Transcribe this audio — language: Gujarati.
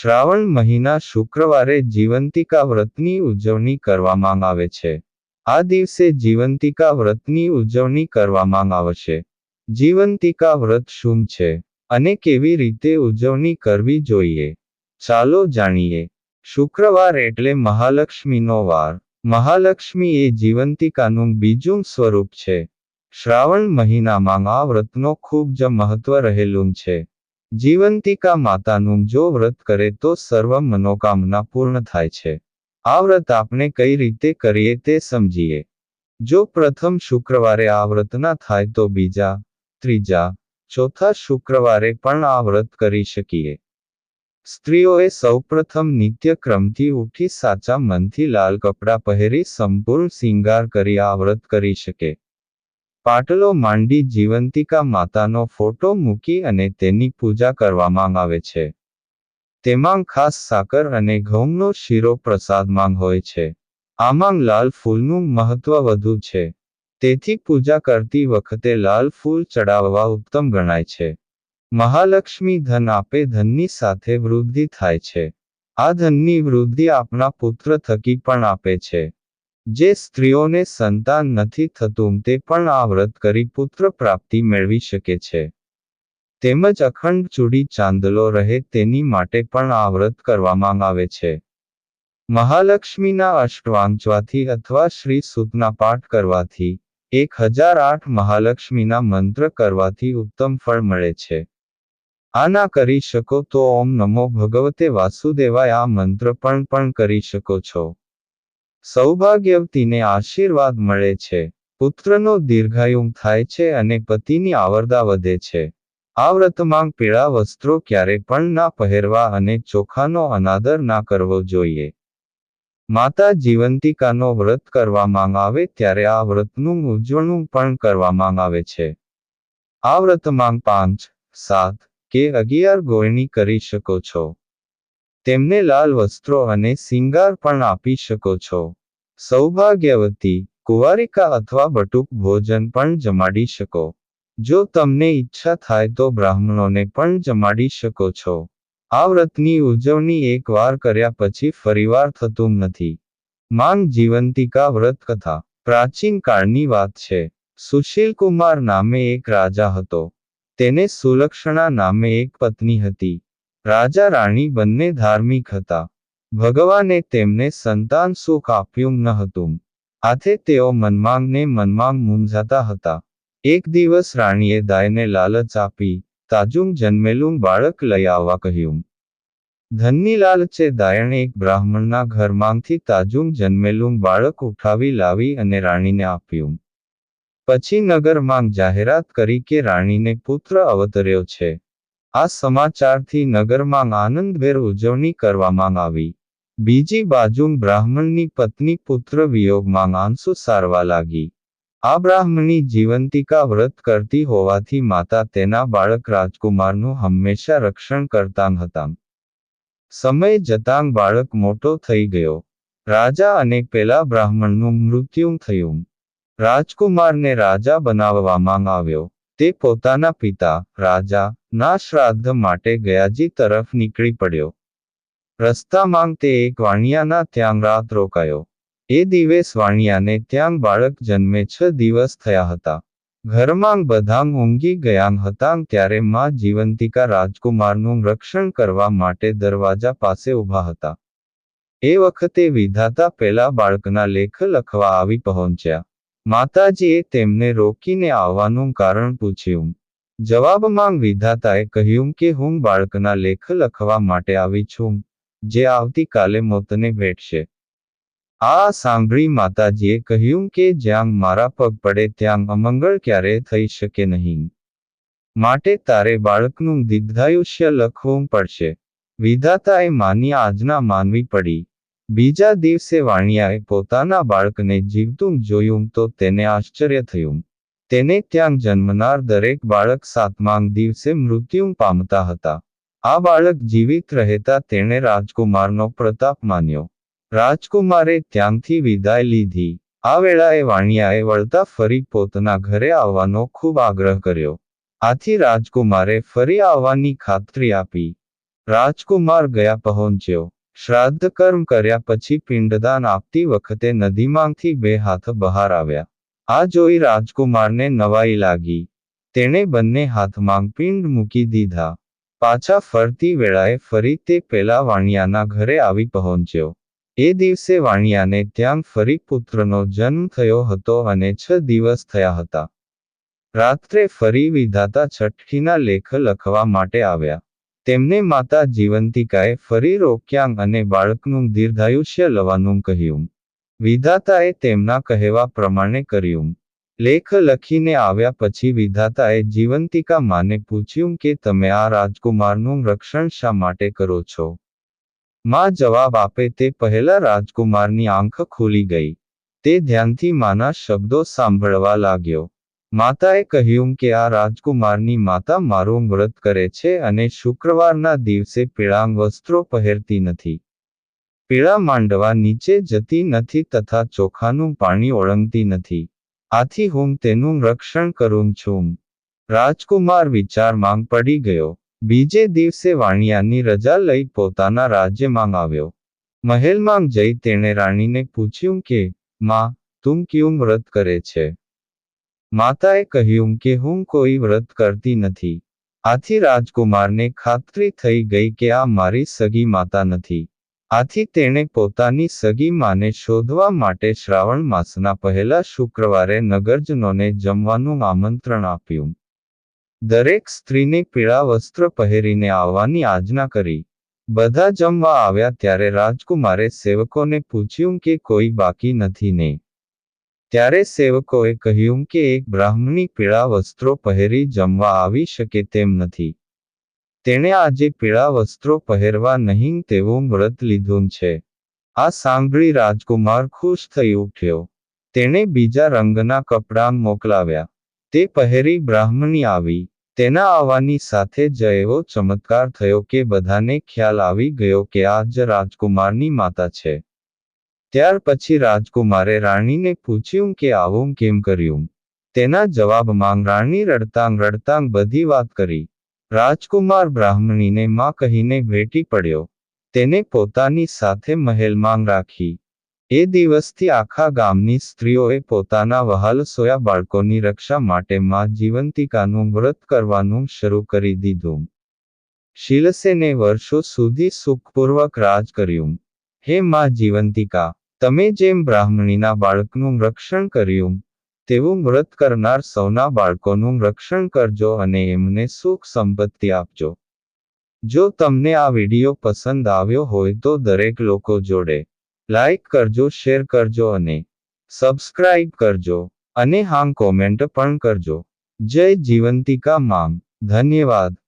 શ્રાવણ મહિના શુક્રવારે જીવંતિકા વ્રતની ઉજવણી કરવામાં આવે છે. આ દિવસે જીવંતિકા વ્રતની ઉજવણી કરવામાં આવશે. જીવંતિકા વ્રત શું છે? અને કેવી રીતે ઉજવણી કરવી જોઈએ? ચાલો જાણીએ. શુક્રવાર એટલે મહાલક્ષ્મીનો વાર. મહાલક્ષ્મી એ જીવંતિકાનું બીજું સ્વરૂપ છે. શ્રાવણ મહિનામાં આ વ્રતનો ખૂબ જ મહત્વ રહેલું છે. જીવંતિકા માતાનું જો વ્રત કરે તો સર્વ મનોકામના પૂર્ણ થાય છે. આ વ્રત આપણે કઈ રીતે કરીએ તે સમજીએ. જો પ્રથમ શુક્રવારે આ વ્રત ના થાય તો બીજા, ત્રીજા, ચોથા શુક્રવારે પણ આ વ્રત કરી શકીએ. સ્ત્રીઓએ સૌપ્રથમ નિત્યક્રમથી ઉઠી સાચા મનથી લાલ કપડાં પહેરી સંપૂર્ણ શિંગાર કરી આ વ્રત કરી શકે. પાટલો માંડી જીવંતિકા માતાનો ફોટો મૂકી અને તેની પૂજા કરવામાં આવે છે. તેમાં ખાસ સાકર અને ઘઉંનો શીરો પ્રસાદમાં હોય છે. આમાં લાલ ફૂલનું મહત્વ વધુ છે. તેથી પૂજા કરતી વખતે લાલ ફૂલ ચડાવવા ઉત્તમ ગણાય છે. મહાલક્ષ્મી ધન આપે ધનની સાથે વૃદ્ધિ થાય છે. આ ધનની વૃદ્ધિ આપણા પુત્ર થકી પણ આપે છે. જે સ્ત્રીઓને સંતાન નથી થતું, તે પણ આ વ્રત કરી પુત્ર પ્રાપ્તિ મેળવી શકે છે. તેમજ અખંડ ચૂડી ચાંદલો રહે તેની માટે પણ આ વ્રત કરવામાં આવે છે. મહાલક્ષ્મીના અષ્ટવાંચવાથી અથવા શ્રી સુતના પાઠ કરવાથી, એક હજાર આઠ મહાલક્ષ્મીના મંત્ર કરવાથી ઉત્તમ ફળ મળે છે. આના કરી શકો તો ઓમ નમો ભગવતે વાસુદેવાય આ મંત્ર પણ પણ કરી શકો છો. સૌભાગ્યવતીને આશીર્વાદ મળે છે. પુત્રનો દીર્ઘાયુમ થાય છે અને પતિની આવરદા વધે છે. આ વ્રતમાં પીળા વસ્ત્રો ક્યારે પણ ના પહેરવા અને ચોખાનો અનાદર ના કરવો જોઈએ. માતા જીવંતિકાનો વ્રત કરવામાં આવે ત્યારે આ વ્રતનું ઉજવણું પણ કરવામાં આવે છે. આ વ્રતમાં પાંચ, સાત કે અગિયાર ગોળણી કરી શકો છો. તેમને લાલ વસ્ત્રો અને સિંગાર પણ આપી શકો છો. સૌભાગ્યવતી, કુવારિકા અથવા બટુક ભોજન પણ જમાડી શકો. જો તમને ઈચ્છા થાય તો બ્રાહ્મણોને પણ જમાડી શકો છો. આ વ્રતની ઉજવણી એકવાર કર્યા પછી ફરીવાર થતું નથી. માંગ જીવંતિકા વ્રત કથા. પ્રાચીન કાળની વાત છે. સુશીલ કુમાર નામે એક રાજા હતો. તેને સુલક્ષણા નામે એક પત્ની હતી. રાજા રાણી બંને ધાર્મિક હતા. ભગવાને તેમને સંતાન સુખ આપ્યું ન હતું. આથી તેઓ મનમાંગને મનમાંગ મૂંઝાતા હતા. એક દિવસ રાણીએ દાયને લાલચ આપી તાજું જન્મેલું બાળક લઈ આવવા કહ્યું. ધનની લાલચે દાયણે એક બ્રાહ્મણના ઘરમાંથી તાજું જન્મેલું બાળક ઉઠાવી લાવી અને રાણીને આપ્યું. પછી નગરમાં જાહેરાત કરી કે રાણીને પુત્ર અવતર્યો છે. આ સમાચારથી નગરમાં આનંદભેર ઉજવણી કરવામાં આવી. બીજી બાજુ બ્રાહ્મણની પત્ની પુત્ર વિયોગમાં આંસુ સારવા લાગી. આ બ્રાહ્મણી જીવંતિકા વ્રત કરતી હોવાથી માતા તેના બાળક રાજકુમારનું હંમેશા રક્ષણ કરતાં હતા. સમય જતાં બાળક મોટો થઈ ગયો. રાજા અને પેલા બ્રાહ્મણનું મૃત્યુ થયું. રાજકુમારને રાજા બનાવવામાં આવ્યો. તે પોતાના પિતા, રાજા ના શ્રાદ્ધ માટે ગયાજી તરફ નીકળી પડ્યો. રસ્તામાં તે એક વાણિયાના ત્યાં રાત રોકાયો. એ દિવસ વાણિયાને ત્યાં બાળક જન્મે છ દિવસ થયા હતા. ઘરમાં બધા ઊંઘી ગયા હતા ત્યારે માં જીવંતિકા રાજકુમારનું રક્ષણ કરવા માટે દરવાજા પાસે ઊભા હતા. એ વખતે વિધાતા પેલા બાળકના લેખ લખવા આવી પહોંચ્યા. માતાજીએ તેમને રોકીને આવવાનું કારણ પૂછ્યું. જવાબમાં વિધાતાએ કહ્યું કે હું બાળકના લેખ લખવા માટે આવી છું, જે આવતીકાલે મોતને ભેટશે. આ સાંભળી માતાજીએ કહ્યું કે જ્યાં મારા પગ પડે ત્યાં અમંગળ ક્યારે થઈ શકે નહીં. માટે તારે બાળકનું દીર્ઘાયુષ્ય લખવું પડશે. વિધાતાએ માની આજના માનવી પડી. બીજા દિવસે વાણિયાએ પોતાના બાળકને જીવતું જોયું તો તેને આશ્ચર્ય થયું. તેને ત્યાં જન્મનાર દરેક બાળક સાતમાંગ દિવસે મૃત્યુ પામતા હતા. આ બાળક જીવિત રહેતા તેણે રાજકુમારનો પ્રતાપ માન્યો. રાજકુમારે ત્યાંથી વિદાય લીધી. આ વેળાએ વાણિયાએ વળતા ફરી પોતાના ઘરે આવવાનો ખૂબ આગ્રહ કર્યો. આથી રાજકુમારે ફરી આવવાની ખાતરી આપી. રાજકુમાર ગયા પહોંચ્યો. શ્રાદ્ધ કર્મ કર્યા પછી પિંડદાન આપતી વખતે નદીમાંથી બે હાથ બહાર આવ્યા. આ જોઈ રાજકુમારને નવાઈ લાગી. તેણે બંને હાથમાં પિંડ મૂકી દીધા. પાછા ફરતી વેળાએ ફરી તે પેલા વાણિયાના ઘરે આવી પહોંચ્યો. એ દિવસે વાણિયાને ત્યાં ફરી પુત્રનો જન્મ થયો હતો અને છ દિવસ થયા હતા. રાત્રે ફરી વિધાતા છઠ્ઠીના લેખ લખવા માટે આવ્યા. તેમને માતા જીવંતિકાએ ફરી રોક્યાં અને બાળકનું દીર્ઘાયુષ્ય લવાનું કહ્યું. વિધાતાએ તેમના કહેવા પ્રમાણે કર્યું. લેખ લખીને આવ્યા પછી વિધાતાએ જીવંતિકા માને પૂછ્યું કે તમે આ રાજકુમારનું રક્ષણ શા માટે કરો છો? માં જવાબ આપે તે પહેલા રાજકુમારની આંખ ખુલી ગઈ. તે ધ્યાનથી માના શબ્દો સાંભળવા લાગ્યો. માતાએ કહ્યું કે આ રાજકુમારની માતા મારું વ્રત કરે છે અને શુક્રવારના દિવસે પીળાંગ વસ્ત્રો પહેરતી નથી. પીળા માંડવા નીચે જતી નથી તથા ચોખાનું પાણી ઓળંગતી નથી. આથી હું તેનું રક્ષણ કરું છું. રાજકુમાર વિચારમાં પડી ગયો. બીજે દિવસે વાણિયાની રજા લઈ પોતાના રાજ્યમાં આવ્યો. મહેલમાં જઈ તેણે રાણીને પૂછ્યું કે, માં, તું ક્યું વ્રત કરે છે? માતાએ કહ્યું કે, હું કોઈ વ્રત કરતી નથી. આથી રાજકુમારને ખાતરી થઈ ગઈ કે આ મારી સગી માતા નથી. આથી તેણે પોતાની સગી માને શોધવા માટે શ્રાવણ માસના પહેલા શુક્રવારે નગરજનોને જમવાનું આમંત્રણ આપ્યું. દરેક સ્ત્રીને પીળા વસ્ત્ર પહેરીને આવવાની આજ્ઞા કરી. બધા જમવા આવ્યા ત્યારે રાજકુમારે સેવકોને પૂછ્યું કે કોઈ બાકી નથી ને? ત્યારે સેવકોએ કહ્યું કે એક બ્રાહ્મણી પીળા વસ્ત્રો પહેરી જમવા આવી શકે તેમ નથી. તેણે આજે પીળા વસ્ત્રો પહેરવા નહીં તેવું વ્રત લીધું છે. આ સાંભળી રાજકુમાર ખુશ થઈ ઉઠ્યો. તેણે બીજા રંગના કપડાં મોકલાવ્યા. તે પહેરી બ્રાહ્મણી આવી. તેના આવવાની સાથે જ એવો ચમત્કાર થયો કે બધાને ખ્યાલ આવી ગયો કે આ જ રાજકુમારની માતા છે. ત્યાર પછી રાજકુમારે રાણીને પૂછ્યું કે આવું કેમ કર્યું? તેના જવાબમાં રાણી રડતાંગ રડતાંગ બધી વાત કરી. રાજકુમાર બ્રાહ્મણીને માં કહીને ભેટી પડ્યો. તેને પોતાની સાથે મહેલમાં રાખી. એ દિવસથી આખા ગામની સ્ત્રીઓએ પોતાના વહાલસોયા બાળકોની રક્ષા માટે માં જીવંતિકાનું વ્રત કરવાનું શરૂ કરી દીધું. શિલસેને વર્ષો સુધી સુખપૂર્વક રાજ કર્યું. હે માં જીવંતિકા, તમે જેમ બ્રાહ્મણીના બાળકનું રક્ષણ કર્યું તેવું મૃત કરનાર સૌના બાળકોનું રક્ષણ કરજો અને એમને સુખ સંપત્તિ આપજો. જો તમને આ વીડિયો પસંદ આવ્યો હોય તો દરેક લોકો જોડે લાઈક કરજો, શેર કરજો અને સબસ્ક્રાઇબ કરજો અને હા કોમેન્ટ પણ કરજો. જય જીવંતિકા માંગ ધન્યવાદ.